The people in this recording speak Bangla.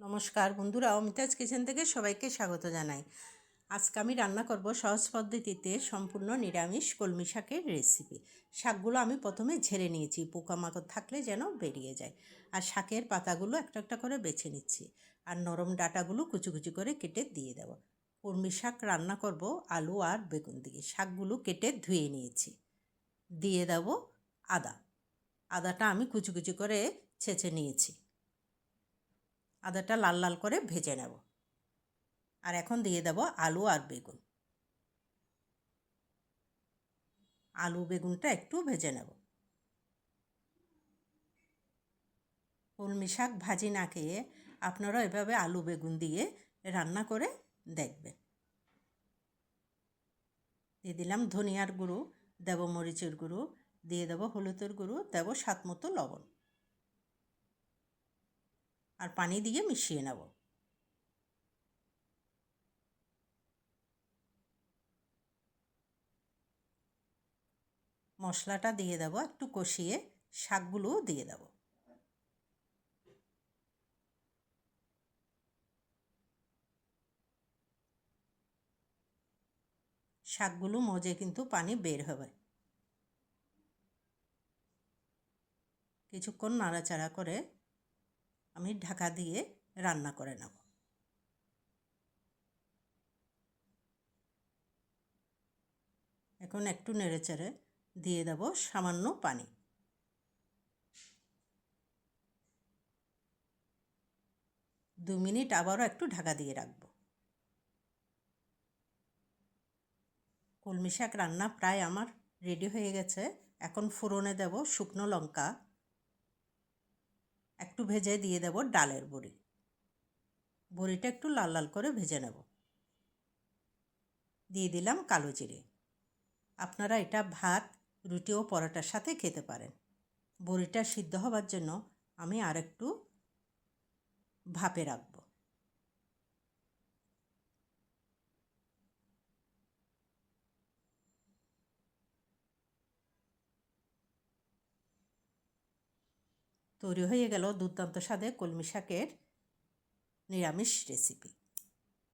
নমস্কার বন্ধুরা, অমিতাজ কিচেন থেকে সবাইকে স্বাগত জানাই। আজকে আমি রান্না করব সহজ পদ্ধতিতে সম্পূর্ণ নিরামিষ কলমি শাকের রেসিপি শাকগুলো আমি প্রথমে ঝেড়ে নিয়েছি, পোকামাকড় থাকলে যেন বেরিয়ে যায়। আর শাকের পাতাগুলো একটা একটা করে বেছে নিচ্ছি। আর নরম ডাটাগুলো কুচি কুচি করে কেটে দিয়ে দেব। কলমি শাক রান্না করব আলু আর বেগুন দিয়ে। শাকগুলো কেটে ধুয়ে নিয়েছি। দিয়ে দেব আদা। আদাটা আমি কুচি কুচি করে ছেঁচে নিয়েছি। আদাটা লাল লাল করে ভেজে নেব। আর এখন দিয়ে দেব আলু আর বেগুন। আলু বেগুনটা একটু ভেজে নেব। কলমি শাক ভাজি না খেয়ে আপনারা এভাবে আলু বেগুন দিয়ে রান্না করে দেখবেন। দিয়ে দিলাম ধনিয়ার গুঁড়ো, দেব মরিচের গুঁড়ো, দিয়ে দেবো হলুদের গুঁড়ো, দেবো স্বাদ মতো লবণ। আর পানি দিয়ে মিশিয়ে নেব। মশলাটা দিয়ে দেবো, একটু কষিয়ে শাকগুলোও দিয়ে দেব। শাকগুলো মজে কিন্তু পানি বের হবে। কিছুক্ষণ নাড়াচাড়া করে আমি ঢাকা দিয়ে রান্না করে নেব। এখন একটু নেড়েচেড়ে দিয়ে দেব সামান্য পানি। দু মিনিট আবারও একটু ঢাকা দিয়ে রাখব। কলমি শাক রান্না প্রায় আমার রেডি হয়ে গেছে। এখন ফোড়নে দেব শুকনো লঙ্কা। একটু ভেজে দিয়ে দেব ডালের বড়ি। বড়িটা একটু লাল লাল করে ভেজে নেব। দিয়ে দিলাম কালো জিরে। আপনারা এটা ভাত, রুটি ও পরোটার সাথে খেতে পারেন। বড়িটা সিদ্ধ হবার জন্য আমি আর একটু ভাপে রাখব। তৈরি হয়ে গেল দুর্দান্ত স্বাদে কলমি শাকের নিরামিষ রেসিপি